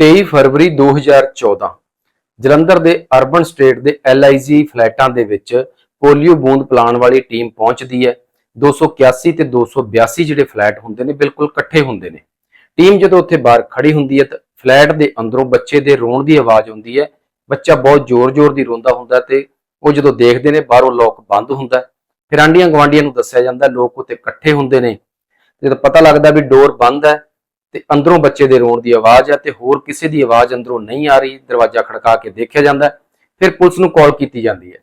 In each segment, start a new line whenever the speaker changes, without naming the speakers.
23 ਫਰਵਰੀ 2014 ਜਲੰਧਰ ਦੇ urban state ਦੇ LIG ਫਲੈਟਾਂ ਦੇ ਵਿੱਚ ਪੋਲੀਓ ਬੂੰਦ ਪਿਲਾਉਣ ਵਾਲੀ ਟੀਮ ਪਹੁੰਚਦੀ ਹੈ। 281 ਤੇ 282 ਜਿਹੜੇ ਫਲੈਟ ਹੁੰਦੇ ਨੇ, ਬਿਲਕੁਲ ਇਕੱਠੇ ਹੁੰਦੇ ਨੇ। ਟੀਮ ਜਦੋਂ ਉੱਥੇ ਬਾਹਰ ਖੜੀ ਹੁੰਦੀ ਹੈ ਤਾਂ ਫਲੈਟ ਦੇ ਅੰਦਰੋਂ ਬੱਚੇ ਦੇ ਰੋਣ ਦੀ ਆਵਾਜ਼ ਆਉਂਦੀ ਹੈ। ਬੱਚਾ ਬਹੁਤ ਜ਼ੋਰ-ਜ਼ੋਰ ਦੀ ਰੋਂਦਾ ਹੁੰਦਾ ਤੇ ਉਹ ਜਦੋਂ ਦੇਖਦੇ ਨੇ ਬਾਹਰੋਂ ਲੋਕ ਬੰਦ ਹੁੰਦਾ ਫਿਰ ਆਂਡੀਆਂ ਗਵਾਂਡੀਆਂ ਨੂੰ ਦੱਸਿਆ ਜਾਂਦਾ, ਲੋਕ ਉੱਥੇ ਇਕੱਠੇ ਹੁੰਦੇ ਨੇ। ਜਦੋਂ ਪਤਾ ਲੱਗਦਾ ਵੀ ਡੋਰ ਬੰਦ ਹੈ ਤੇ ਅੰਦਰੋਂ ਬੱਚੇ ਦੇ ਰੋਣ ਦੀ ਆਵਾਜ਼ ਹੈ ਤੇ ਹੋਰ ਕਿਸੇ ਦੀ ਆਵਾਜ਼ ਅੰਦਰੋਂ ਨਹੀਂ ਆ ਰਹੀ, ਦਰਵਾਜ਼ਾ ਖੜਕਾ ਕੇ ਦੇਖਿਆ ਜਾਂਦਾ ਫਿਰ ਪੁਲਿਸ ਨੂੰ ਕਾਲ ਕੀਤੀ ਜਾਂਦੀ ਹੈ।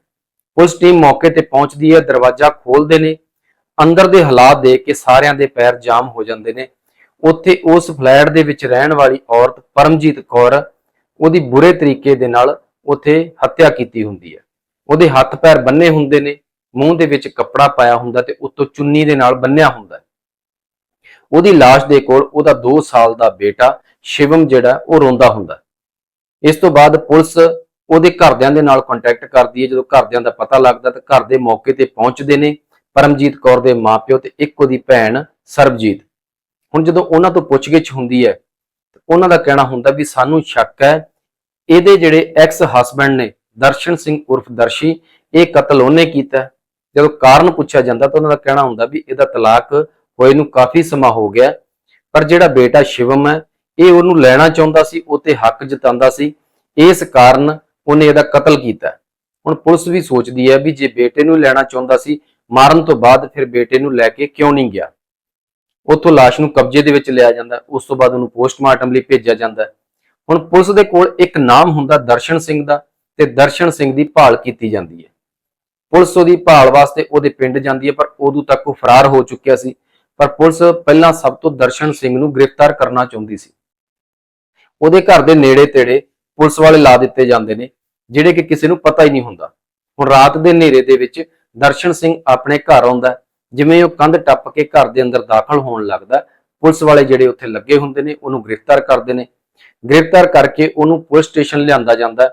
ਪੁਲਿਸ ਟੀਮ ਮੌਕੇ ਤੇ ਪਹੁੰਚਦੀ ਹੈ, ਦਰਵਾਜ਼ਾ ਖੋਲਦੇ ਨੇ। ਅੰਦਰ ਦੇ ਹਾਲਾਤ ਦੇਖ ਕੇ ਸਾਰਿਆਂ ਦੇ ਪੈਰ ਜਾਮ ਹੋ ਜਾਂਦੇ ਨੇ। ਉੱਥੇ ਉਸ ਫਲੈਟ ਦੇ ਵਿੱਚ ਰਹਿਣ ਵਾਲੀ ਔਰਤ ਪਰਮਜੀਤ ਕੌਰ, ਉਹਦੀ ਬੁਰੇ ਤਰੀਕੇ ਦੇ ਨਾਲ ਉੱਥੇ ਹੱਤਿਆ ਕੀਤੀ ਹੁੰਦੀ ਹੈ। ਉਹਦੇ ਹੱਥ ਪੈਰ ਬੰਨੇ ਹੁੰਦੇ ਨੇ, ਮੂੰਹ ਦੇ ਵਿੱਚ ਕੱਪੜਾ ਪਾਇਆ ਹੁੰਦਾ ਤੇ ਉੱਤੋਂ ਚੁੰਨੀ ਦੇ ਨਾਲ ਬੰਨਿਆ ਹੁੰਦਾ ਹੈ। ਉਹਦੀ ਲਾਸ਼ ਦੇ ਕੋਲ ਉਹਦਾ 2 ਸਾਲ ਦਾ ਬੇਟਾ ਸ਼ਿਵਮ ਜਿਹੜਾ, ਉਹ ਰੋਂਦਾ ਹੁੰਦਾ। ਇਸ ਤੋਂ ਬਾਅਦ ਪੁਲਿਸ ਉਹਦੇ ਘਰਦਿਆਂ ਦੇ ਨਾਲ ਕੰਟੈਕਟ ਕਰਦੀ ਹੈ। ਜਦੋਂ ਘਰਦਿਆਂ ਦਾ ਪਤਾ ਲੱਗਦਾ ਤਾਂ ਘਰ ਦੇ ਮੌਕੇ ਤੇ ਪਹੁੰਚਦੇ ਨੇ ਪਰਮਜੀਤ ਕੌਰ ਦੇ ਮਾਪਿਓ ਤੇ ਇੱਕ ਉਹਦੀ ਭੈਣ ਸਰਬਜੀਤ। ਹੁਣ ਜਦੋਂ ਉਹਨਾਂ ਤੋਂ ਪੁੱਛਗਿੱਛ ਹੁੰਦੀ ਹੈ ਉਹਨਾਂ ਦਾ ਕਹਿਣਾ ਹੁੰਦਾ ਵੀ ਸਾਨੂੰ ਸ਼ੱਕ ਹੈ, ਇਹਦੇ ਜਿਹੜੇ ਐਕਸ ਹਸਬੰਡ ਨੇ, ਦਰਸ਼ਨ ਸਿੰਘ ਉਰਫ ਦਰਸ਼ੀ, ਇਹ ਕਤਲ ਉਹਨੇ ਕੀਤਾ। ਜਦੋਂ ਕਾਰਨ ਪੁੱਛਿਆ ਜਾਂਦਾ ਤਾਂ ਉਹਨਾਂ ਦਾ ਕਹਿਣਾ ਹੁੰਦਾ ਵੀ ਇਹਦਾ ਤਲਾਕ ਹੋਏ ਨੂੰ ਕਾਫੀ ਸਮਾਂ ਹੋ ਗਿਆ, ਪਰ ਜਿਹੜਾ ਬੇਟਾ ਸ਼ਿਵਮ ਹੈ, ਇਹ ਉਹਨੂੰ ਲੈਣਾ ਚਾਹੁੰਦਾ ਸੀ, ਉਹ ਤੇ ਹੱਕ ਜਤਾਉਂਦਾ ਸੀ। ਇਸ ਕਾਰਨ ਉਹਨੇ ਇਹਦਾ ਕਤਲ ਕੀਤਾ। ਹੁਣ ਪੁਲਿਸ ਵੀ ਸੋਚਦੀ ਹੈ ਵੀ ਜੇ ਬੇਟੇ ਨੂੰ ਲੈਣਾ ਚਾਹੁੰਦਾ ਸੀ, ਮਾਰਨ ਤੋਂ ਬਾਅਦ ਫਿਰ ਬੇਟੇ ਨੂੰ ਲੈ ਕੇ ਕਿਉਂ ਨਹੀਂ ਗਿਆ? ਉੱਥੋਂ ਲਾਸ਼ ਨੂੰ ਕਬਜ਼ੇ ਦੇ ਵਿੱਚ ਲਿਆ ਜਾਂਦਾ, ਉਸ ਤੋਂ ਬਾਅਦ ਉਹਨੂੰ ਪੋਸਟਮਾਰਟਮ ਲਈ ਭੇਜਿਆ ਜਾਂਦਾ। ਹੁਣ ਪੁਲਿਸ ਦੇ ਕੋਲ ਇੱਕ ਨਾਮ ਹੁੰਦਾ ਦਰਸ਼ਨ ਸਿੰਘ ਦਾ, ਤੇ ਦਰਸ਼ਨ ਸਿੰਘ ਦੀ ਭਾਲ ਕੀਤੀ ਜਾਂਦੀ ਹੈ। ਪੁਲਿਸ ਉਹਦੀ ਭਾਲ ਵਾਸਤੇ ਉਹਦੇ ਪਿੰਡ ਜਾਂਦੀ ਹੈ, ਪਰ ਉਦੋਂ ਤੱਕ ਉਹ ਫਰਾਰ ਹੋ ਚੁੱਕਿਆ ਸੀ। ਪਰ ਪੁਲਿਸ ਪਹਿਲਾਂ ਸਭ ਤੋਂ ਦਰਸ਼ਨ ਸਿੰਘ ਨੂੰ ਗ੍ਰਿਫਤਾਰ ਕਰਨਾ ਚਾਹੁੰਦੀ ਸੀ। ਉਹਦੇ ਘਰ ਦੇ ਨੇੜੇ ਤੇੜੇ ਪੁਲਿਸ ਵਾਲੇ ਲਾ ਦਿੱਤੇ ਜਾਂਦੇ ਨੇ, ਜਿਹੜੇ ਕਿ ਕਿਸੇ ਨੂੰ ਪਤਾ ਹੀ ਨਹੀਂ ਹੁੰਦਾ। ਹੁਣ ਰਾਤ ਦੇ ਹਨੇਰੇ ਦੇ ਵਿੱਚ ਦਰਸ਼ਨ ਸਿੰਘ ਆਪਣੇ ਘਰ ਆਉਂਦਾ ਜਿਵੇਂ ਉਹ ਕੰਧ ਟੱਪ ਕੇ ਘਰ ਦੇ ਅੰਦਰ ਦਾਖਲ ਹੋਣ ਲੱਗਦਾ ਪੁਲਿਸ ਵਾਲੇ ਜਿਹੜੇ ਉੱਥੇ ਲੱਗੇ ਹੁੰਦੇ ਨੇ, ਉਹਨੂੰ ਗ੍ਰਿਫਤਾਰ ਕਰਦੇ ਨੇ। ਗ੍ਰਿਫਤਾਰ ਕਰਕੇ ਉਹਨੂੰ ਪੁਲਿਸ ਸਟੇਸ਼ਨ ਲਿਆਂਦਾ ਜਾਂਦਾ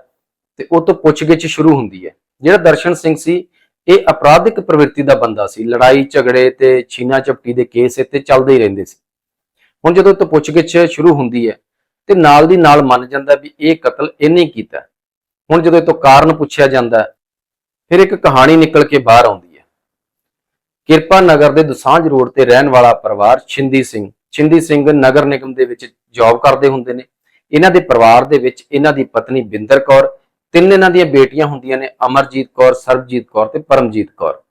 ਤੇ ਉਹ ਤੋਂ ਪੁੱਛਗਿੱਛ ਸ਼ੁਰੂ ਹੁੰਦੀ ਹੈ। ਜਿਹੜਾ ਦਰਸ਼ਨ ਸਿੰਘ ਸੀ ਇਹ ਅਪਰਾਧਿਕ ਪ੍ਰਵਿਰਤੀ ਦਾ ਬੰਦਾ ਸੀ। ਲੜਾਈ, ਝਗੜੇ ਤੇ ਛੀਨਾ ਝਪਟੀ ਦੇ ਕੇਸ ਇੱਥੇ ਚੱਲਦੇ ਹੀ ਰਹਿੰਦੇ ਸੀ। ਹੁਣ ਜਦੋਂ ਇਹ ਤੋਂ ਪੁੱਛਗਿੱਛ ਸ਼ੁਰੂ ਹੁੰਦੀ ਹੈ ਤੇ ਨਾਲ ਦੀ ਨਾਲ ਮੰਨ ਜਾਂਦਾ ਵੀ ਇਹ ਕਤਲ ਇਹਨੇ ਕੀਤਾ। ਹੁਣ ਜਦੋਂ ਇਹ ਤੋਂ ਕਾਰਨ ਪੁੱਛਿਆ ਜਾਂਦਾ, ਫਿਰ ਇੱਕ ਕਹਾਣੀ ਨਿਕਲ ਕੇ ਬਾਹਰ ਆਉਂਦੀ ਹੈ। ਕਿਰਪਾ ਨਗਰ ਦੇ ਦੁਸਾਂਝ ਰੋਡ ਤੇ ਰਹਿਣ ਵਾਲਾ ਪਰਿਵਾਰ ਛਿੰਦੀ ਸਿੰਘ। ਛਿੰਦੀ ਸਿੰਘ ਨਗਰ ਨਿਗਮ ਦੇ ਵਿੱਚ ਜੌਬ ਕਰਦੇ ਹੁੰਦੇ ਨੇ। ਇਹਨਾਂ ਦੇ ਪਰਿਵਾਰ ਦੇ ਵਿੱਚ ਇਹਨਾਂ ਦੀ ਪਤਨੀ ਬਿੰਦਰ ਕੌਰ ਤਿੰਨ ਇਹਨਾਂ ਦੀਆਂ ਬੇਟੀਆਂ ਹੁੰਦੀਆਂ ਨੇ, ਅਮਰਜੀਤ ਕੌਰ, ਸਰਬਜੀਤ ਕੌਰ ਤੇ ਪਰਮਜੀਤ ਕੌਰ।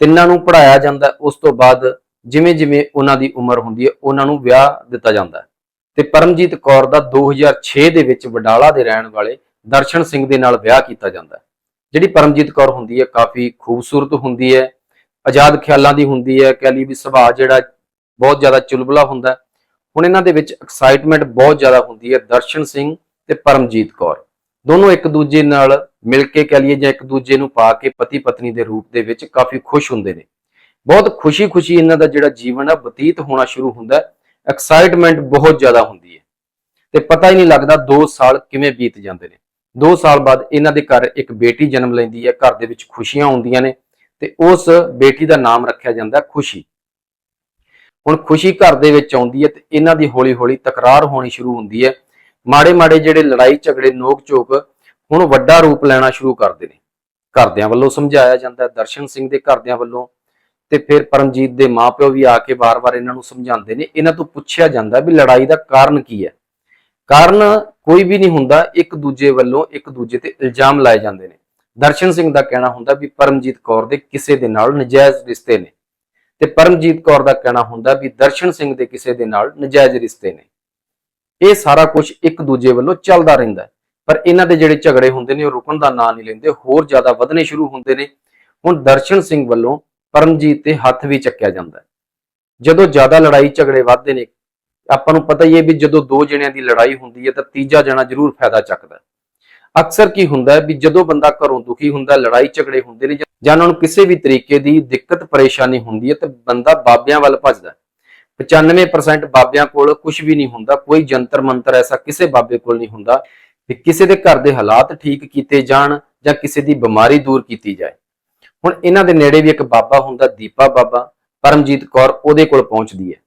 ਤਿੰਨਾਂ ਨੂੰ ਪੜਾਇਆ ਜਾਂਦਾ ਉਸ ਤੋਂ ਬਾਅਦ ਜਿਵੇਂ ਜਿਵੇਂ ਉਹਨਾਂ ਦੀ ਉਮਰ ਹੁੰਦੀ ਹੈ, ਉਹਨਾਂ ਨੂੰ ਵਿਆਹ ਦਿੱਤਾ ਜਾਂਦਾ ਹੈ। ਤੇ ਪਰਮਜੀਤ ਕੌਰ ਦਾ 2006 ਦੇ ਵਿੱਚ ਵਡਾਲਾ ਦੇ ਰਹਿਣ ਵਾਲੇ ਦਰਸ਼ਨ ਸਿੰਘ ਦੇ ਨਾਲ ਵਿਆਹ ਕੀਤਾ ਜਾਂਦਾ ਜਿਹੜੀ ਪਰਮਜੀਤ ਕੌਰ ਹੁੰਦੀ ਹੈ, ਕਾਫੀ ਖੂਬਸੂਰਤ ਹੁੰਦੀ ਹੈ, ਆਜ਼ਾਦ ਖਿਆਲਾਂ ਦੀ ਹੁੰਦੀ ਹੈ, ਕਹਿ ਲਈ ਵੀ ਸੁਭਾਅ ਜਿਹੜਾ ਬਹੁਤ ਜ਼ਿਆਦਾ ਚੁਲਬੁਲਾ ਹੁੰਦਾ ਹੁਣ ਇਹਨਾਂ ਦੇ ਵਿੱਚ ਐਕਸਾਈਟਮੈਂਟ ਬਹੁਤ ਜ਼ਿਆਦਾ ਹੁੰਦੀ ਹੈ, ਦਰਸ਼ਨ ਸਿੰਘ ਤੇ ਪਰਮਜੀਤ ਕੌਰ। ਦੋਨੋਂ ਇੱਕ ਦੂਜੇ ਨਾਲ ਮਿਲ ਕੇ ਕਹਿ ਲਈਏ ਜਾਂ ਇੱਕ ਦੂਜੇ ਨੂੰ ਪਾ ਕੇ ਪਤੀ ਪਤਨੀ ਦੇ ਰੂਪ ਦੇ ਵਿੱਚ ਕਾਫੀ ਖੁਸ਼ ਹੁੰਦੇ ਨੇ। ਬਹੁਤ ਖੁਸ਼ੀ-ਖੁਸ਼ੀ ਇਹਨਾਂ ਦਾ ਜਿਹੜਾ ਜੀਵਨ ਹੈ ਬਤੀਤ ਹੋਣਾ ਸ਼ੁਰੂ ਹੁੰਦਾ ਐਕਸਾਈਟਮੈਂਟ ਬਹੁਤ ਜ਼ਿਆਦਾ ਹੁੰਦੀ ਹੈ। ਤੇ ਪਤਾ ਹੀ ਨਹੀਂ ਲੱਗਦਾ 2 ਸਾਲ ਕਿਵੇਂ ਬੀਤ ਜਾਂਦੇ ਨੇ। 2 ਸਾਲ ਬਾਅਦ ਇਹਨਾਂ ਦੇ ਘਰ ਇੱਕ ਬੇਟੀ ਜਨਮ ਲੈਂਦੀ ਹੈ। ਘਰ ਦੇ ਵਿੱਚ ਖੁਸ਼ੀਆਂ ਹੁੰਦੀਆਂ ਨੇ ਤੇ ਉਸ ਬੇਟੀ ਦਾ ਨਾਮ ਰੱਖਿਆ ਜਾਂਦਾ ਖੁਸ਼ੀ। ਹੁਣ ਖੁਸ਼ੀ ਘਰ ਦੇ ਵਿੱਚ ਆਉਂਦੀ ਹੈ ਤੇ ਇਹਨਾਂ ਦੀ ਹੌਲੀ-ਹੌਲੀ ਤਕਰਾਰ ਹੋਣੀ ਸ਼ੁਰੂ ਹੁੰਦੀ ਹੈ। ਮਾੜੇ-ਮਾੜੇ ਜਿਹੜੇ ਲੜਾਈ ਝਗੜੇ ਨੋਕ ਝੋਕ ਹੁਣ ਵੱਡਾ ਰੂਪ ਲੈਣਾ ਸ਼ੁਰੂ ਕਰਦੇ ਨੇ। ਘਰਦਿਆਂ ਵੱਲੋਂ ਸਮਝਾਇਆ ਜਾਂਦਾ ਹੈ, ਦਰਸ਼ਨ ਸਿੰਘ ਦੇ ਘਰਦਿਆਂ ਵੱਲੋਂ ਤੇ ਫਿਰ ਪਰਮਜੀਤ ਦੇ ਮਾਪਿਓ ਵੀ ਆ ਕੇ ਵਾਰ-ਵਾਰ ਇਹਨਾਂ ਨੂੰ ਸਮਝਾਉਂਦੇ ਨੇ। ਇਹਨਾਂ ਤੋਂ ਪੁੱਛਿਆ ਜਾਂਦਾ ਵੀ ਲੜਾਈ ਦਾ ਕਾਰਨ ਕੀ ਹੈ। ਕਾਰਨ ਕੋਈ ਵੀ ਨਹੀਂ ਹੁੰਦਾ, ਇੱਕ ਦੂਜੇ ਵੱਲੋਂ ਇੱਕ ਦੂਜੇ ਤੇ ਇਲਜ਼ਾਮ ਲਾਏ ਜਾਂਦੇ ਨੇ। ਦਰਸ਼ਨ ਸਿੰਘ ਦਾ ਕਹਿਣਾ ਹੁੰਦਾ ਵੀ ਪਰਮਜੀਤ ਕੌਰ ਦੇ ਕਿਸੇ ਦੇ ਨਾਲ ਨਜਾਇਜ਼ ਰਿਸ਼ਤੇ ਨੇ। ਤੇ ਪਰਮਜੀਤ ਕੌਰ ਦਾ ਕਹਿਣਾ ਹੁੰਦਾ ਵੀ ਦਰਸ਼ਨ ਸਿੰਘ ਦੇ ਕਿਸੇ ਦੇ ਨਾਲ ਨਜਾਇਜ਼ ਰਿਸ਼ਤੇ ਨੇ। ਇਹ ਸਾਰਾ ਕੁਝ ਇੱਕ ਦੂਜੇ ਵੱਲੋਂ ਚੱਲਦਾ ਰਹਿੰਦਾ ਹੈ। ਪਰ ਇਹਨਾਂ ਦੇ ਜਿਹੜੇ ਝਗੜੇ ਹੁੰਦੇ ਨੇ, ਉਹ ਰੁਕਣ ਦਾ ਨਾਂ ਨਹੀਂ ਲੈਂਦੇ, ਹੋਰ ਜ਼ਿਆਦਾ ਵਧਣੇ ਸ਼ੁਰੂ ਹੁੰਦੇ ਨੇ। ਹੁਣ ਦਰਸ਼ਨ ਸਿੰਘ ਵੱਲੋਂ ਪਰਮਜੀਤ ਤੇ ਹੱਥ ਵੀ ਚੱਕਿਆ ਜਾਂਦਾ ਹੈ। ਜਦੋਂ ਜ਼ਿਆਦਾ ਲੜਾਈ ਝਗੜੇ ਵੱਧਦੇ ਨੇ, ਆਪਾਂ ਨੂੰ ਪਤਾ ਹੀ ਹੈ ਵੀ ਜਦੋਂ ਦੋ ਜਣਿਆਂ ਦੀ ਲੜਾਈ ਹੁੰਦੀ ਹੈ, ਤਾਂ ਤੀਜਾ ਜਣਾ ਜ਼ਰੂਰ ਫਾਇਦਾ ਚੱਕਦਾ ਅਕਸਰ ਕੀ ਹੁੰਦਾ ਹੈ ਵੀ ਜਦੋਂ ਬੰਦਾ ਘਰੋਂ ਦੁਖੀ ਹੁੰਦਾ, ਲੜਾਈ ਝਗੜੇ ਹੁੰਦੇ ਨੇ ਜਾਂ ਉਹਨਾਂ ਨੂੰ ਕਿਸੇ ਵੀ ਤਰੀਕੇ ਦੀ ਦਿੱਕਤ, ਪਰੇਸ਼ਾਨੀ ਹੁੰਦੀ ਹੈ, ਤਾਂ ਬੰਦਾ ਬਾਬਿਆਂ ਵੱਲ ਭੱਜਦਾ 95% ਬਾਬਿਆਂ ਕੋਲ ਕੁਝ ਵੀ ਨਹੀਂ ਹੁੰਦਾ, ਕੋਈ ਜੰਤਰ ਮੰਤਰ ਐਸਾ ਕਿਸੇ ਬਾਬੇ ਕੋਲ ਨਹੀਂ ਹੁੰਦਾ ਕਿ ਕਿਸੇ ਦੇ ਘਰ ਦੇ ਹਾਲਾਤ ਠੀਕ ਕੀਤੇ ਜਾਣ ਜਾਂ ਕਿਸੇ ਦੀ ਬਿਮਾਰੀ ਦੂਰ ਕੀਤੀ ਜਾਏ। ਹੁਣ ਇਹਨਾਂ ਦੇ ਨੇੜੇ ਵੀ ਇੱਕ ਬਾਬਾ ਹੁੰਦਾ, ਦੀਪਾ ਬਾਬਾ, ਪਰਮਜੀਤ ਕੌਰ ਉਹਦੇ ਕੋਲ ਪਹੁੰਚਦੀ ਹੈ।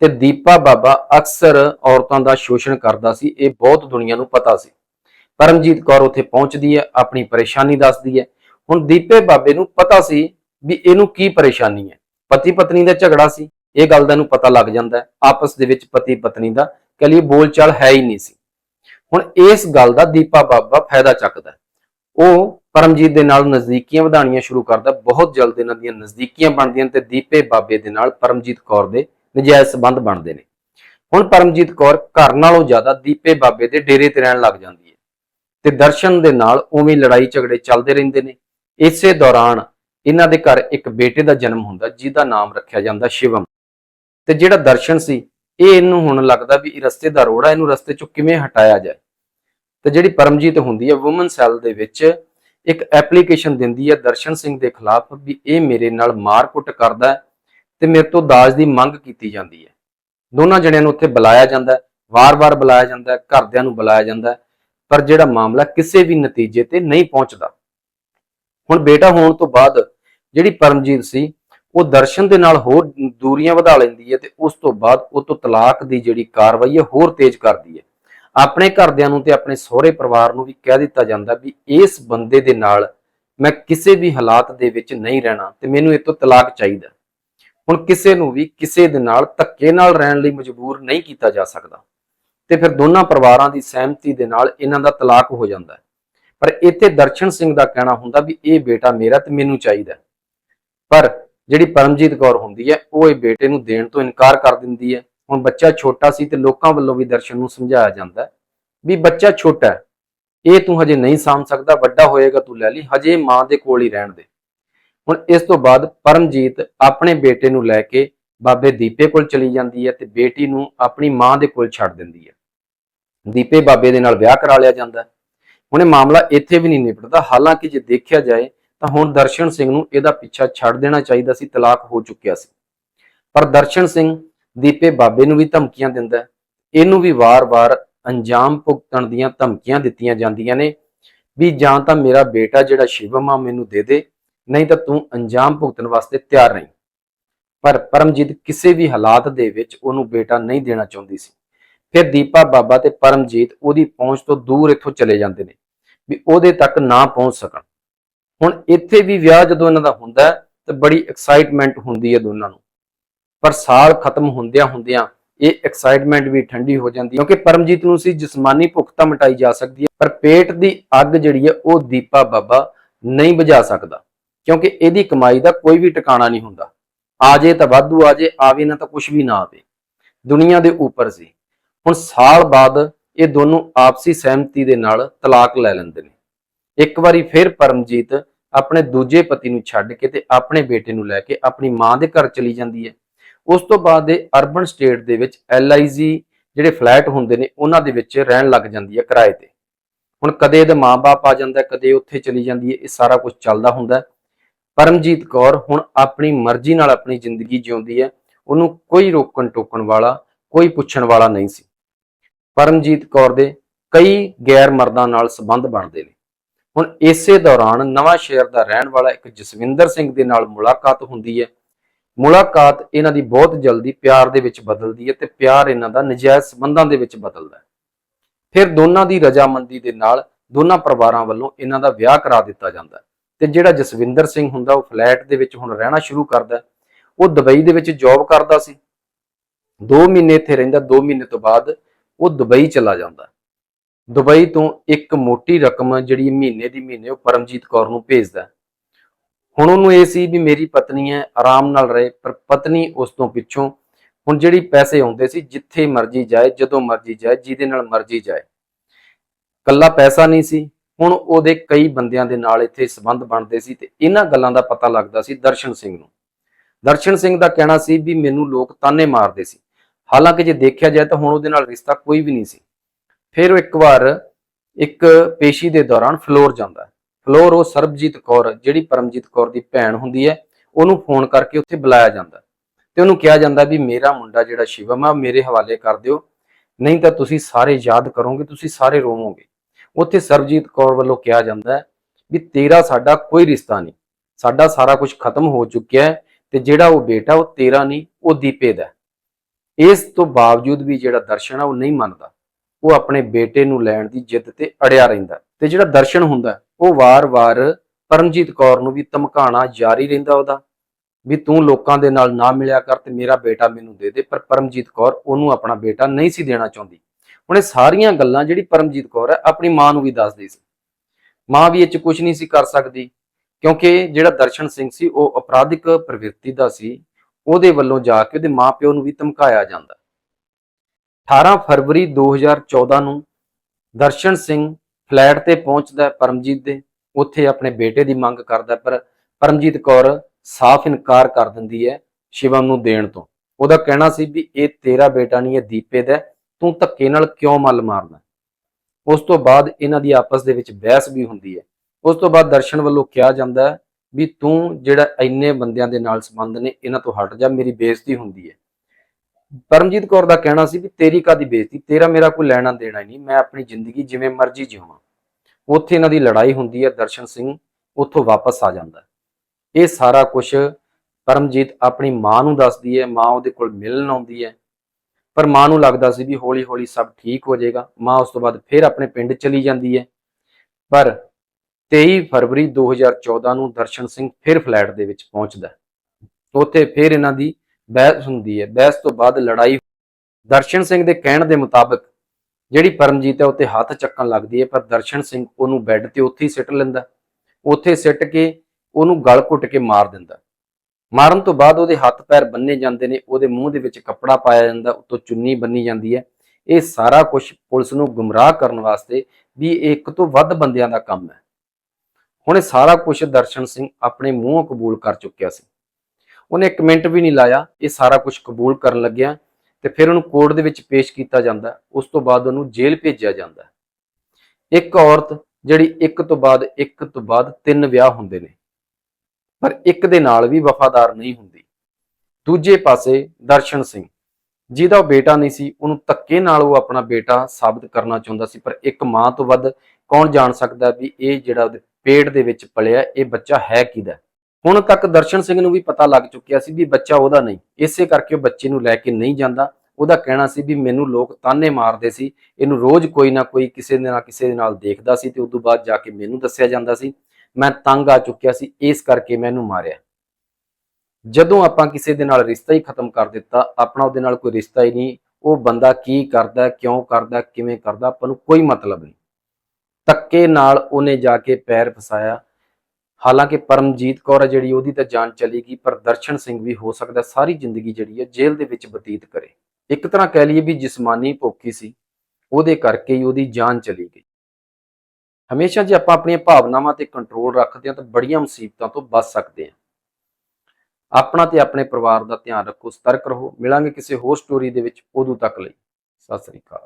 ਤੇ ਦੀਪਾ ਬਾਬਾ ਅਕਸਰ ਔਰਤਾਂ ਦਾ ਸ਼ੋਸ਼ਣ ਕਰਦਾ ਸੀ, ਇਹ ਬਹੁਤ ਦੁਨੀਆ ਨੂੰ ਪਤਾ ਸੀ। ਪਰਮਜੀਤ ਕੌਰ ਉੱਥੇ ਪਹੁੰਚਦੀ ਹੈ, ਆਪਣੀ ਪਰੇਸ਼ਾਨੀ ਦੱਸਦੀ ਹੈ। ਹੁਣ ਦੀਪੇ ਬਾਬੇ ਨੂੰ ਪਤਾ ਸੀ ਵੀ ਇਹਨੂੰ ਕੀ ਪਰੇਸ਼ਾਨੀ ਹੈ। ਪਤੀ ਪਤਨੀ ਦਾ ਝਗੜਾ ਸੀ। ਇਹ ਗੱਲ ਦਾ ਇਹਨੂੰ ਪਤਾ ਲੱਗ ਜਾਂਦਾ ਆਪਸ ਦੇ ਵਿੱਚ ਪਤੀ ਪਤਨੀ ਦਾ, ਕਹ ਲਈ ਬੋਲਚਾਲ ਹੈ ਹੀ ਨਹੀਂ ਸੀ। ਹੁਣ ਇਸ ਗੱਲ ਦਾ ਦੀਪਾ ਬਾਬਾ ਫਾਇਦਾ ਚੱਕਦਾ ਉਹ ਪਰਮਜੀਤ ਦੇ ਨਾਲ ਨਜ਼ਦੀਕੀਆਂ ਵਧਾਉਣੀਆਂ ਸ਼ੁਰੂ ਕਰਦਾ ਬਹੁਤ ਜਲਦ ਇਹਨਾਂ ਦੀਆਂ ਨਜ਼ਦੀਕੀਆਂ ਬਣਦੀਆਂ ਤੇ ਦੀਪੇ ਬਾਬੇ ਦੇ ਨਾਲ ਪਰਮਜੀਤ ਕੌਰ ਦੇ ਨਜਾਇਜ਼ ਸੰਬੰਧ ਬਣਦੇ ਨੇ। ਹੁਣ ਪਰਮਜੀਤ ਕੌਰ ਘਰ ਨਾਲੋਂ ਜ਼ਿਆਦਾ ਦੀਪੇ ਬਾਬੇ ਦੇ ਡੇਰੇ ਤੇ ਰਹਿਣ ਲੱਗ ਜਾਂਦੀ ਹੈ ਤੇ ਦਰਸ਼ਨ ਦੇ ਨਾਲ ਉਵੇਂ ਲੜਾਈ ਝਗੜੇ ਚੱਲਦੇ ਰਹਿੰਦੇ ਨੇ। ਇਸੇ ਦੌਰਾਨ ਇਹਨਾਂ ਦੇ ਘਰ ਇੱਕ ਬੇਟੇ ਦਾ ਜਨਮ ਹੁੰਦਾ, ਜਿਹਦਾ ਨਾਮ ਰੱਖਿਆ ਜਾਂਦਾ ਸ਼ਿਵਮ। ਤੇ ਜਿਹੜਾ ਦਰਸ਼ਨ ਸੀ, ਇਹ ਇਹਨੂੰ ਹੁਣ ਲੱਗਦਾ ਵੀ ਇਹ ਰਸਤੇ ਦਾ ਰੋੜਾ, ਇਹਨੂੰ ਰਸਤੇ ਚੋਂ ਕਿਵੇਂ ਹਟਾਇਆ ਜਾਏ? ਤੇ ਜਿਹੜੀ ਪਰਮਜੀਤ ਹੁੰਦੀ ਹੈ ਔਮਨ ਸੈੱਲ ਦੇ ਵਿੱਚ ਇੱਕ ਐਪਲੀਕੇਸ਼ਨ ਦਿੰਦੀ ਹੈ ਦਰਸ਼ਨ ਸਿੰਘ ਦੇ ਖਿਲਾਫ ਵੀ ਇਹ ਮੇਰੇ ਨਾਲ ਮਾਰਕੁੱਟ ਕਰਦਾ ਹੈ ਤੇ ਮੇਰੇ ਤੋਂ ਦਾਜ ਦੀ ਮੰਗ ਕੀਤੀ ਜਾਂਦੀ ਹੈ। ਦੋਨਾਂ ਜਣਿਆਂ ਨੂੰ ਉੱਥੇ ਬੁਲਾਇਆ ਜਾਂਦਾ ਵਾਰ-ਵਾਰ ਬੁਲਾਇਆ ਜਾਂਦਾ ਘਰਦਿਆਂ ਨੂੰ ਬੁਲਾਇਆ ਜਾਂਦਾ ਪਰ ਜਿਹੜਾ ਮਾਮਲਾ ਕਿਸੇ ਵੀ ਨਤੀਜੇ ਤੇ ਨਹੀਂ ਪਹੁੰਚਦਾ। ਹੁਣ ਬੇਟਾ ਹੋਣ ਤੋਂ ਬਾਅਦ ਜਿਹੜੀ ਪਰਮਜੀਤ ਸੀ ਉਹ ਦਰਸ਼ਨ ਦੇ ਨਾਲ ਹੋਰ ਦੂਰੀਆਂ ਵਧਾ ਲੈਂਦੀ ਹੈ ਤੇ ਉਸ ਤੋਂ ਬਾਅਦ ਉਹ ਤੋਂ ਤਲਾਕ ਦੀ ਜਿਹੜੀ ਕਾਰਵਾਈ ਹੈ ਹੋਰ ਤੇਜ਼ ਕਰਦੀ ਹੈ। ਆਪਣੇ ਘਰਦਿਆਂ ਨੂੰ ਤੇ ਆਪਣੇ ਸਹੁਰੇ ਪਰਿਵਾਰ ਨੂੰ ਵੀ ਕਹਿ ਦਿੱਤਾ ਜਾਂਦਾ ਵੀ ਇਸ ਬੰਦੇ ਦੇ ਨਾਲ ਮੈਂ ਕਿਸੇ ਵੀ ਹਾਲਾਤ ਦੇ ਵਿੱਚ ਨਹੀਂ ਰਹਿਣਾ ਤੇ ਮੈਨੂੰ ਇਹ ਤੋਂ ਤਲਾਕ ਚਾਹੀਦਾ। ਹੁਣ ਕਿਸੇ ਨੂੰ ਵੀ ਕਿਸੇ ਦੇ ਨਾਲ ਧੱਕੇ ਨਾਲ ਰਹਿਣ ਲਈ ਮਜਬੂਰ ਨਹੀਂ ਕੀਤਾ ਜਾ ਸਕਦਾ। ਤੇ ਫਿਰ ਦੋਨਾਂ ਪਰਿਵਾਰਾਂ ਦੀ ਸਹਿਮਤੀ ਦੇ ਨਾਲ ਇਹਨਾਂ ਦਾ ਤਲਾਕ ਹੋ ਜਾਂਦਾ ਹੈ। ਪਰ ਇੱਥੇ ਦਰਸ਼ਨ ਸਿੰਘ ਦਾ ਕਹਿਣਾ ਹੁੰਦਾ ਵੀ ਇਹ ਬੇਟਾ ਮੇਰਾ ਤੇ ਮੈਨੂੰ ਚਾਹੀਦਾ ਪਰ ਜਿਹੜੀ ਪਰਮਜੀਤ ਕੌਰ ਹੁੰਦੀ ਹੈ, ਉਹ ਇਹ ਬੇਟੇ ਨੂੰ ਦੇਣ ਤੋਂ ਇਨਕਾਰ ਕਰ ਦਿੰਦੀ ਹੈ। ਹੁਣ ਬੱਚਾ ਛੋਟਾ ਸੀ ਤੇ ਲੋਕਾਂ ਵੱਲੋਂ ਵੀ ਦਰਸ਼ਨ ਨੂੰ ਸਮਝਾਇਆ ਜਾਂਦਾ ਵੀ ਬੱਚਾ ਛੋਟਾ ਹੈ, ਇਹ ਤੂੰ ਹਜੇ ਨਹੀਂ ਸਾਂਭ ਸਕਦਾ, ਵੱਡਾ ਹੋਏਗਾ ਤੂੰ ਲੈ ਲਈ, ਹਜੇ ਮਾਂ ਦੇ ਕੋਲ ਹੀ ਰਹਿਣ ਦੇ। ਹੁਣ ਇਸ ਤੋਂ ਬਾਅਦ ਪਰਮਜੀਤ ਆਪਣੇ ਬੇਟੇ ਨੂੰ ਲੈ ਕੇ ਬਾਬੇ ਦੀਪੇ ਕੋਲ ਚਲੀ ਜਾਂਦੀ ਹੈ ਤੇ ਬੇਟੀ ਨੂੰ ਆਪਣੀ ਮਾਂ ਦੇ ਕੋਲ ਛੱਡ ਦਿੰਦੀ ਹੈ। ਦੀਪੇ ਬਾਬੇ ਦੇ ਨਾਲ ਵਿਆਹ ਕਰਾ ਲਿਆ ਜਾਂਦਾ ਹੁਣ ਇਹ ਮਾਮਲਾ ਇੱਥੇ ਵੀ ਨਹੀਂ ਨਿਪਟਦਾ, ਹਾਲਾਂਕਿ ਜੇ ਦੇਖਿਆ ਜਾਏ ਤਾਂ ਹੁਣ ਦਰਸ਼ਨ ਸਿੰਘ ਨੂੰ ਇਹਦਾ ਪਿੱਛਾ ਛੱਡ ਦੇਣਾ ਚਾਹੀਦਾ ਸੀ, ਤਲਾਕ ਹੋ ਚੁੱਕਿਆ ਸੀ। ਪਰ ਦਰਸ਼ਨ ਸਿੰਘ ਦੀਪੇ ਬਾਬੇ ਨੂੰ ਵੀ ਧਮਕੀਆਂ ਦਿੰਦਾ ਇਹਨੂੰ ਵੀ ਵਾਰ-ਵਾਰ ਅੰਜਾਮ ਭੁਗਤਣ ਦੀਆਂ ਧਮਕੀਆਂ ਦਿੱਤੀਆਂ ਜਾਂਦੀਆਂ ਨੇ ਵੀ ਜਾਂ ਤਾਂ ਮੇਰਾ ਬੇਟਾ ਜਿਹੜਾ ਸ਼ਿਵਮ ਆ ਮੈਨੂੰ ਦੇ ਦੇ, ਨਹੀਂ ਤਾਂ ਤੂੰ ਅੰਜਾਮ ਭੁਗਤਣ ਵਾਸਤੇ ਤਿਆਰ ਨਹੀਂ ਪਰ ਪਰਮਜੀਤ ਕਿਸੇ ਵੀ ਹਾਲਾਤ ਦੇ ਵਿੱਚ ਉਹਨੂੰ ਬੇਟਾ ਨਹੀਂ ਦੇਣਾ ਚਾਹੁੰਦੀ ਸੀ। ਫਿਰ ਦੀਪਾ ਬਾਬਾ ਤੇ ਪਰਮਜੀਤ ਉਹਦੀ ਪਹੁੰਚ ਤੋਂ ਦੂਰ ਇੱਥੋਂ ਚਲੇ ਜਾਂਦੇ ਨੇ ਵੀ ਉਹਦੇ ਤੱਕ ਨਾ ਪਹੁੰਚ ਸਕਣ। ਹੁਣ ਇੱਥੇ ਵੀ ਵਿਆਹ ਜਦੋਂ ਇਹਨਾਂ ਦਾ ਹੁੰਦਾ ਹੈ, ਤੇ ਬੜੀ ਐਕਸਾਈਟਮੈਂਟ ਹੁੰਦੀ ਹੈ ਦੋਨਾਂ ਨੂੰ। ਪਰ ਸਾਲ ਖਤਮ ਹੁੰਦਿਆਂ ਹੁੰਦਿਆਂ ਇਹ ਐਕਸਾਈਟਮੈਂਟ ਵੀ ਠੰਡੀ ਹੋ ਜਾਂਦੀ ਹੈ ਕਿਉਂਕਿ ਪਰਮਜੀਤ ਨੂੰ ਸੀ ਜਿਸਮਾਨੀ ਭੁੱਖ ਤਾਂ ਮਿਟਾਈ ਜਾ ਸਕਦੀ ਹੈ ਪਰ ਪੇਟ ਦੀ ਅੱਗ ਜਿਹੜੀ ਹੈ ਉਹ ਦੀਪਾ ਬਾਬਾ ਨਹੀਂ ਬੁਝਾ ਸਕਦਾ ਕਿਉਂਕਿ ਇਹਦੀ ਕਮਾਈ ਦਾ ਕੋਈ ਵੀ ਟਿਕਾਣਾ ਨਹੀਂ ਹੁੰਦਾ। ਆ ਜੇ ਤਾਂ ਵਾਧੂ ਆ ਜੇ ਆਵੇ ਨਾ ਤਾਂ ਕੁਝ ਵੀ ਨਾ ਆਵੇ। ਦੁਨੀਆ ਦੇ ਉੱਪਰ ਸੀ। ਹੁਣ ਸਾਲ ਬਾਅਦ ਇਹ ਦੋਨੋਂ ਆਪਸੀ ਸਹਿਮਤੀ ਦੇ ਨਾਲ ਤਲਾਕ ਲੈ ਲੈਂਦੇ ਨੇ। ਇੱਕ ਵਾਰੀ ਫਿਰ ਪਰਮਜੀਤ ਆਪਣੇ ਦੂਜੇ ਪਤੀ ਨੂੰ ਛੱਡ ਕੇ ਤੇ ਆਪਣੇ ਬੇਟੇ ਨੂੰ ਲੈ ਕੇ ਆਪਣੀ ਮਾਂ ਦੇ ਘਰ ਚਲੀ ਜਾਂਦੀ ਹੈ। ਉਸ ਤੋਂ ਬਾਅਦ ਇਹ ਅਰਬਨ ਸਟੇਟ ਦੇ ਵਿੱਚ ਐਲਆਈਜੀ ਜਿਹੜੇ ਫਲੈਟ ਹੁੰਦੇ ਨੇ, ਉਹਨਾਂ ਦੇ ਵਿੱਚ ਰਹਿਣ ਲੱਗ ਜਾਂਦੀ ਹੈ ਕਿਰਾਏ ਤੇ। ਹੁਣ ਕਦੇ ਇਹਦੇ ਮਾਪੇ ਆ ਜਾਂਦਾ ਕਦੇ ਉੱਥੇ ਚਲੀ ਜਾਂਦੀ ਹੈ, ਇਹ ਸਾਰਾ ਕੁਝ ਚੱਲਦਾ ਹੁੰਦਾ ਪਰਮਜੀਤ ਕੌਰ ਹੁਣ ਆਪਣੀ ਮਰਜ਼ੀ ਨਾਲ ਆਪਣੀ ਜ਼ਿੰਦਗੀ ਜਿਉਂਦੀ ਹੈ। ਉਹਨੂੰ ਕੋਈ ਰੋਕਣ ਟੋਕਣ ਵਾਲਾ, ਕੋਈ ਪੁੱਛਣ ਵਾਲਾ ਨਹੀਂ ਸੀ। ਪਰਮਜੀਤ ਕੌਰ ਦੇ ਕਈ ਗੈਰ ਮਰਦਾਂ ਨਾਲ ਸੰਬੰਧ ਬਣਦੇ ਨੇ। ਹੁਣ ਇਸੇ ਦੌਰਾਨ ਨਵਾਂ ਸ਼ਹਿਰ ਦਾ ਰਹਿਣ ਵਾਲਾ ਇੱਕ ਜਸਵਿੰਦਰ ਸਿੰਘ ਦੇ ਨਾਲ ਮੁਲਾਕਾਤ ਹੁੰਦੀ ਹੈ। ਮੁਲਾਕਾਤ ਇਹਨਾਂ ਦੀ ਬਹੁਤ ਜਲਦੀ ਪਿਆਰ ਦੇ ਵਿੱਚ ਬਦਲਦੀ ਹੈ ਤੇ ਪਿਆਰ ਇਹਨਾਂ ਦਾ ਨਜਾਇਜ਼ ਸੰਬੰਧਾਂ ਦੇ ਵਿੱਚ ਬਦਲਦਾ ਹੈ। ਫਿਰ ਦੋਨਾਂ ਦੀ ਰਜਾਮੰਦੀ ਦੇ ਨਾਲ ਦੋਨਾਂ ਪਰਿਵਾਰਾਂ ਵੱਲੋਂ ਇਹਨਾਂ ਦਾ ਵਿਆਹ ਕਰਾ ਦਿੱਤਾ ਜਾਂਦਾ ਹੈ ਤੇ ਜਿਹੜਾ ਜਸਵਿੰਦਰ ਸਿੰਘ ਹੁੰਦਾ ਉਹ ਫਲੈਟ ਦੇ ਵਿੱਚ ਹੁਣ ਰਹਿਣਾ ਸ਼ੁਰੂ ਕਰਦਾ ਉਹ ਦੁਬਈ ਦੇ ਵਿੱਚ ਜੌਬ ਕਰਦਾ ਸੀ। 2 ਮਹੀਨੇ ਇੱਥੇ ਰਹਿੰਦਾ 2 ਮਹੀਨੇ ਤੋਂ ਬਾਅਦ ਉਹ ਦੁਬਈ ਚਲਾ ਜਾਂਦਾ ਦੁਬਈ ਤੋਂ ਇੱਕ ਮੋਟੀ ਰਕਮ ਜਿਹੜੀ ਮਹੀਨੇ ਦੀ ਮਹੀਨੇ ਉਹ ਪਰਮਜੀਤ ਕੌਰ ਨੂੰ ਭੇਜਦਾ ਹੁਣ ਉਹਨੂੰ ਇਹ ਸੀ ਵੀ ਮੇਰੀ ਪਤਨੀ ਹੈ, ਆਰਾਮ ਨਾਲ ਰਹੇ, ਪਰ ਪਤਨੀ ਉਸ ਤੋਂ ਪਿੱਛੋਂ ਹੁਣ ਜਿਹੜੀ ਪੈਸੇ ਆਉਂਦੇ ਸੀ, ਜਿੱਥੇ ਮਰਜ਼ੀ ਜਾਏ, ਜਦੋਂ ਮਰਜ਼ੀ ਜਾਏ, ਜਿਹਦੇ ਨਾਲ ਮਰਜ਼ੀ ਜਾਏ। ਕੱਲਾ ਪੈਸਾ ਨਹੀਂ ਸੀ, ਹੁਣ ਉਹਦੇ ਕਈ ਬੰਦਿਆਂ ਦੇ ਨਾਲ ਇੱਥੇ ਸਬੰਧ ਬਣਦੇ ਸੀ ਤੇ ਇਹਨਾਂ ਗੱਲਾਂ ਦਾ ਪਤਾ ਲੱਗਦਾ ਸੀ ਦਰਸ਼ਨ ਸਿੰਘ ਨੂੰ। ਦਰਸ਼ਨ ਸਿੰਘ ਦਾ ਕਹਿਣਾ ਸੀ ਵੀ ਮੈਨੂੰ ਲੋਕ ਤਾਨੇ ਮਾਰਦੇ ਸੀ। ਹਾਲਾਂਕਿ ਜੇ ਦੇਖਿਆ ਜਾਏ ਤਾਂ ਹੁਣ ਉਹਦੇ ਨਾਲ ਰਿਸ਼ਤਾ ਕੋਈ ਵੀ ਨਹੀਂ ਸੀ। ਫਿਰ ਉਹ ਇੱਕ ਵਾਰ ਇੱਕ ਪੇਸ਼ੀ ਦੇ ਦੌਰਾਨ ਫਲੋਰ ਜਾਂਦਾ ਹੈ। ਫਲੋਰ ਉਹ ਸਰਬਜੀਤ ਕੌਰ, ਜਿਹੜੀ ਪਰਮਜੀਤ ਕੌਰ ਦੀ ਭੈਣ ਹੁੰਦੀ ਹੈ, ਉਹਨੂੰ ਫੋਨ ਕਰਕੇ ਉੱਥੇ ਬੁਲਾਇਆ ਜਾਂਦਾ ਹੈ। ਤੇ ਉਹਨੂੰ ਕਿਹਾ ਜਾਂਦਾ ਵੀ ਮੇਰਾ ਮੁੰਡਾ ਜਿਹੜਾ ਸ਼ਿਵਮ ਆ, ਮੇਰੇ ਹਵਾਲੇ ਕਰ ਦਿਓ। ਨਹੀਂ ਤਾਂ ਤੁਸੀਂ ਸਾਰੇ ਯਾਦ ਕਰੋਗੇ, ਤੁਸੀਂ ਸਾਰੇ ਰੋਵੋਗੇ। ਉੱਥੇ ਸਰਬਜੀਤ ਕੌਰ ਵੱਲੋਂ ਕਿਹਾ ਜਾਂਦਾ ਵੀ ਤੇਰਾ ਸਾਡਾ ਕੋਈ ਰਿਸ਼ਤਾ ਨਹੀਂ। ਸਾਡਾ ਸਾਰਾ ਕੁਝ ਖਤਮ ਹੋ ਚੁੱਕਿਆ ਹੈ ਤੇ ਜਿਹੜਾ ਉਹ ਬੇਟਾ ਉਹ ਤੇਰਾ ਨਹੀਂ, ਉਹ ਦੀਪੇ ਦਾ ਇਸ ਤੋਂ ਬਾਵਜੂਦ ਵੀ ਜਿਹੜਾ ਦਰਸ਼ਨ ਆ, ਉਹ ਨਹੀਂ ਮੰਨਦਾ। ਉਹ ਆਪਣੇ ਬੇਟੇ ਨੂੰ ਲੈਣ ਦੀ ਜਿੱਦ ਤੇ ਅੜਿਆ ਰਹਿੰਦਾ ਤੇ ਜਿਹੜਾ ਦਰਸ਼ਨ ਹੁੰਦਾ ਉਹ ਵਾਰ-ਵਾਰ ਪਰਮਜੀਤ ਕੌਰ ਨੂੰ ਵੀ ਧਮਕਾਣਾ ਜਾਰੀ ਰਹਿੰਦਾ ਉਹਦਾ। ਵੀ ਤੂੰ ਲੋਕਾਂ ਦੇ ਨਾਲ ਨਾ ਮਿਲਿਆ ਕਰ ਤੇ ਮੇਰਾ ਬੇਟਾ ਮੈਨੂੰ ਦੇ ਦੇ, ਪਰ ਪਰਮਜੀਤ ਕੌਰ ਉਹਨੂੰ ਆਪਣਾ ਬੇਟਾ ਨਹੀਂ ਸੀ ਦੇਣਾ ਚਾਹੁੰਦੀ। ਹੁਣ ਇਹ ਸਾਰੀਆਂ ਗੱਲਾਂ ਜਿਹੜੀ ਪਰਮਜੀਤ ਕੌਰ ਹੈ, ਆਪਣੀ ਮਾਂ ਨੂੰ ਵੀ ਦੱਸਦੀ ਸੀ। ਮਾਂ ਵੀ ਇਹ ਚ ਕੁਝ ਨਹੀਂ ਸੀ ਕਰ ਸਕਦੀ, ਕਿਉਂਕਿ ਜਿਹੜਾ ਦਰਸ਼ਨ ਸਿੰਘ ਸੀ, ਉਹ ਅਪਰਾਧਿਕ ਪ੍ਰਵਿਰਤੀ ਦਾ ਸੀ। ਉਹਦੇ ਵੱਲੋਂ ਜਾ ਕੇ ਉਹਦੇ ਮਾਪਿਓ ਨੂੰ ਵੀ ਧਮਕਾਇਆ ਜਾਂਦਾ। 18 ਫਰਵਰੀ 2014 ਨੂੰ ਦਰਸ਼ਨ ਸਿੰਘ ਫਲੈਟ ਤੇ ਪਹੁੰਚਦਾ ਪਰਮਜੀਤ ਦੇ। ਉੱਥੇ ਆਪਣੇ ਬੇਟੇ ਦੀ ਮੰਗ ਕਰਦਾ ਪਰ ਪਰਮਜੀਤ ਕੌਰ ਸਾਫ਼ ਇਨਕਾਰ ਕਰ ਦਿੰਦੀ ਹੈ ਸ਼ਿਵਮ ਨੂੰ ਦੇਣ ਤੋਂ। ਉਹਦਾ ਕਹਿਣਾ ਸੀ ਵੀ ਇਹ ਤੇਰਾ ਬੇਟਾ ਨਹੀਂ, ਇਹ ਦੀਪੇ ਦਾ ਤੂੰ ਧੱਕੇ ਨਾਲ ਕਿਉਂ ਮੱਲ ਮਾਰਦਾ ਉਸ ਤੋਂ ਬਾਅਦ ਇਹਨਾਂ ਦੀ ਆਪਸ ਦੇ ਵਿੱਚ ਬਹਿਸ ਵੀ ਹੁੰਦੀ ਹੈ। ਉਸ ਤੋਂ ਬਾਅਦ ਦਰਸ਼ਨ ਵੱਲੋਂ ਕਿਹਾ ਜਾਂਦਾ ਹੈ ਵੀ ਤੂੰ ਜਿਹੜਾ ਇੰਨੇ ਬੰਦਿਆਂ ਦੇ ਨਾਲ ਸੰਬੰਧ ਨੇ, ਇਹਨਾਂ ਤੋਂ ਹਟ ਜਾ, ਮੇਰੀ ਬੇਇੱਜ਼ਤੀ ਹੁੰਦੀ ਹੈ। ਪਰਮਜੀਤ ਕੌਰ ਦਾ ਕਹਿਣਾ ਸੀ ਵੀ ਤੇਰੀ ਕਾਦੀ ਬੇਇੱਜ਼ਤੀ? ਤੇਰਾ ਮੇਰਾ ਕੋਈ ਲੈਣਾ ਦੇਣਾ ਹੀ ਨਹੀਂ। ਮੈਂ ਆਪਣੀ ਜ਼ਿੰਦਗੀ ਜਿਵੇਂ ਮਰਜ਼ੀ ਜਿਉਵਾਂ। ਉੱਥੇ ਇਹਨਾਂ ਦੀ ਲੜਾਈ ਹੁੰਦੀ ਹੈ, ਦਰਸ਼ਨ ਸਿੰਘ ਉੱਥੋਂ ਵਾਪਸ ਆ ਜਾਂਦਾ ਇਹ ਸਾਰਾ ਕੁਝ ਪਰਮਜੀਤ ਆਪਣੀ ਮਾਂ ਨੂੰ ਦੱਸਦੀ ਹੈ। ਮਾਂ ਉਹਦੇ ਕੋਲ ਮਿਲਣ ਆਉਂਦੀ ਹੈ। ਪਰ ਮਾਂ ਨੂੰ ਲੱਗਦਾ ਸੀ ਵੀ ਹੌਲੀ-ਹੌਲੀ ਸਭ ਠੀਕ ਹੋ ਜਾਏਗਾ। ਮਾਂ ਉਸ ਤੋਂ ਬਾਅਦ ਫਿਰ ਆਪਣੇ ਪਿੰਡ ਚਲੀ ਜਾਂਦੀ ਹੈ। ਪਰ 23 ਫਰਵਰੀ 2014 ਨੂੰ ਦਰਸ਼ਨ ਸਿੰਘ ਫਿਰ ਫਲੈਟ ਦੇ ਵਿੱਚ ਪਹੁੰਚਦਾ ਉੱਥੇ ਫਿਰ ਇਹਨਾਂ ਦੀ ਬਹਿਸ ਹੁੰਦੀ ਹੈ। ਬਹਿਸ ਤੋਂ ਬਾਅਦ ਲੜਾਈ ਦਰਸ਼ਨ ਸਿੰਘ ਦੇ ਕਹਿਣ ਦੇ ਮੁਤਾਬਕ ਜਿਹੜੀ ਪਰਮਜੀਤ ਹੈ ਉੱਤੇ ਹੱਥ ਚੱਕਣ ਲੱਗਦੀ ਹੈ, ਪਰ ਦਰਸ਼ਨ ਸਿੰਘ ਉਹਨੂੰ ਬੈੱਡ ਤੇ ਉੱਥੇ ਹੀ ਸਿੱਟ ਲੈਂਦਾ। ਉੱਥੇ ਸਿੱਟ ਕੇ ਉਹਨੂੰ ਗਲ ਘੁੱਟ ਕੇ ਮਾਰ ਦਿੰਦਾ। ਮਾਰਨ ਤੋਂ ਬਾਅਦ ਉਹਦੇ ਹੱਥ ਪੈਰ ਬੰਨੇ ਜਾਂਦੇ ਨੇ, ਉਹਦੇ ਮੂੰਹ ਦੇ ਵਿੱਚ ਕੱਪੜਾ ਪਾਇਆ ਜਾਂਦਾ, ਉੱਤੋਂ ਚੁੰਨੀ ਬੰਨੀ ਜਾਂਦੀ ਹੈ। ਇਹ ਸਾਰਾ ਕੁਝ ਪੁਲਿਸ ਨੂੰ ਗੁੰਮਰਾਹ ਕਰਨ ਵਾਸਤੇ ਵੀ ਇਹ ਇੱਕ ਤੋਂ ਵੱਧ ਬੰਦਿਆਂ ਦਾ ਕੰਮ ਹੈ। ਹੁਣ ਇਹ ਸਾਰਾ ਕੁਝ ਦਰਸ਼ਨ ਸਿੰਘ ਆਪਣੇ ਮੂੰਹੋਂ ਕਬੂਲ ਕਰ ਚੁੱਕਿਆ ਸੀ। ਉਹਨੇ ਇੱਕ ਮਿੰਟ ਵੀ ਨਹੀਂ ਲਾਇਆ, ਇਹ ਸਾਰਾ ਕੁਝ ਕਬੂਲ ਕਰਨ ਲੱਗਿਆ ਤੇ ਫਿਰ ਉਹਨੂੰ ਕੋਰਟ ਦੇ ਵਿੱਚ ਪੇਸ਼ ਕੀਤਾ ਜਾਂਦਾ ਉਸ ਤੋਂ ਬਾਅਦ ਉਹਨੂੰ ਜੇਲ੍ਹ ਭੇਜਿਆ ਜਾਂਦਾ ਇੱਕ ਔਰਤ ਜਿਹੜੀ ਇੱਕ ਤੋਂ ਬਾਅਦ ਇੱਕ ਤੋਂ ਬਾਅਦ ਤਿੰਨ ਵਿਆਹ ਹੁੰਦੇ ਨੇ, ਪਰ ਇੱਕ ਦੇ ਨਾਲ ਵੀ ਵਫਾਦਾਰ ਨਹੀਂ ਹੁੰਦੀ। ਦੂਜੇ ਪਾਸੇ ਦਰਸ਼ਨ ਸਿੰਘ, ਜਿਹਦਾ ਉਹ ਬੇਟਾ ਨਹੀਂ ਸੀ, ਉਹਨੂੰ ਧੱਕੇ ਨਾਲ ਉਹ ਆਪਣਾ ਬੇਟਾ ਸਾਬਤ ਕਰਨਾ ਚਾਹੁੰਦਾ ਸੀ, ਪਰ ਇੱਕ ਮਾਂ ਤੋਂ ਵੱਧ ਕੌਣ ਜਾਣ ਸਕਦਾ ਵੀ ਇਹ ਜਿਹੜਾ ਪੇਟ ਦੇ ਵਿੱਚ ਪਲਿਆ, ਇਹ ਬੱਚਾ ਹੈ ਕਿਹਦਾ? ਹੁਣ ਤੱਕ ਦਰਸ਼ਨ ਸਿੰਘ ਨੂੰ ਵੀ ਪਤਾ ਲੱਗ ਚੁੱਕਿਆ ਸੀ ਵੀ ਬੱਚਾ ਉਹਦਾ ਨਹੀਂ। ਇਸੇ ਕਰਕੇ ਉਹ ਬੱਚੇ ਨੂੰ ਲੈ ਕੇ ਨਹੀਂ ਜਾਂਦਾ। ਉਹਦਾ ਕਹਿਣਾ ਸੀ ਵੀ ਮੈਨੂੰ ਲੋਕ ਤਾਨੇ ਮਾਰਦੇ ਸੀ। ਇਹਨੂੰ ਰੋਜ਼ ਕੋਈ ਨਾ ਕੋਈ ਕਿਸੇ ਦੇ ਨਾਲ ਕਿਸੇ ਦੇ ਨਾਲ ਦੇਖਦਾ ਸੀ ਤੇ ਉਸ ਤੋਂ ਬਾਅਦ ਜਾ ਕੇ ਮੈਨੂੰ ਦੱਸਿਆ ਜਾਂਦਾ ਸੀ। ਮੈਂ ਤੰਗ ਆ ਚੁੱਕਿਆ ਸੀ। ਇਸ ਕਰਕੇ ਮੈਂ ਇਹਨੂੰ ਮਾਰਿਆ। ਜਦੋਂ ਆਪਾਂ ਕਿਸੇ ਦੇ ਨਾਲ ਰਿਸ਼ਤਾ ਹੀ ਖਤਮ ਕਰ ਦਿੱਤਾ, ਆਪਣਾ ਉਹਦੇ ਨਾਲ ਕੋਈ ਰਿਸ਼ਤਾ ਹੀ ਨਹੀਂ, ਉਹ ਬੰਦਾ ਕੀ ਕਰਦਾ, ਕਿਉਂ ਕਰਦਾ, ਕਿਵੇਂ ਕਰਦਾ, ਆਪਾਂ ਨੂੰ ਕੋਈ ਮਤਲਬ ਨਹੀਂ। ਧੱਕੇ ਨਾਲ ਉਹਨੇ ਜਾ ਕੇ ਪੈਰ ਫਸਾਇਆ। ਹਾਲਾਂਕਿ ਪਰਮਜੀਤ ਕੌਰ ਹੈ ਜਿਹੜੀ ਉਹਦੀ ਤਾਂ ਜਾਨ ਚਲੀ ਗਈ, ਪਰ ਦਰਸ਼ਨ ਸਿੰਘ ਵੀ ਹੋ ਸਕਦਾ ਸਾਰੀ ਜ਼ਿੰਦਗੀ ਜਿਹੜੀ ਹੈ ਜੇਲ੍ਹ ਦੇ ਵਿੱਚ ਬਤੀਤ ਕਰੇ। ਇੱਕ ਤਰ੍ਹਾਂ ਕਹਿ ਲਈਏ ਵੀ ਜਿਸਮਾਨੀ ਭੁੱਖੀ ਸੀ, ਉਹਦੇ ਕਰਕੇ ਹੀ ਉਹਦੀ ਜਾਨ ਚਲੀ ਗਈ। ਹਮੇਸ਼ਾ ਜੇ ਆਪਾਂ ਆਪਣੀਆਂ ਭਾਵਨਾਵਾਂ ਤੇ ਕੰਟਰੋਲ ਰੱਖਦੇ ਹਾਂ ਤਾਂ ਬੜੀਆਂ ਮੁਸੀਬਤਾਂ ਤੋਂ ਬਚ ਸਕਦੇ ਹਾਂ। ਆਪਣਾ ਤੇ ਆਪਣੇ ਪਰਿਵਾਰ ਦਾ ਧਿਆਨ ਰੱਖੋ, ਸਤਰਕ ਰਹੋ। ਮਿਲਾਂਗੇ ਕਿਸੇ ਹੋਰ ਸਟੋਰੀ ਦੇ ਵਿੱਚ। ਉਦੋਂ ਤੱਕ ਲਈ, ਸਤਿ ਸ੍ਰੀ ਅਕਾਲ।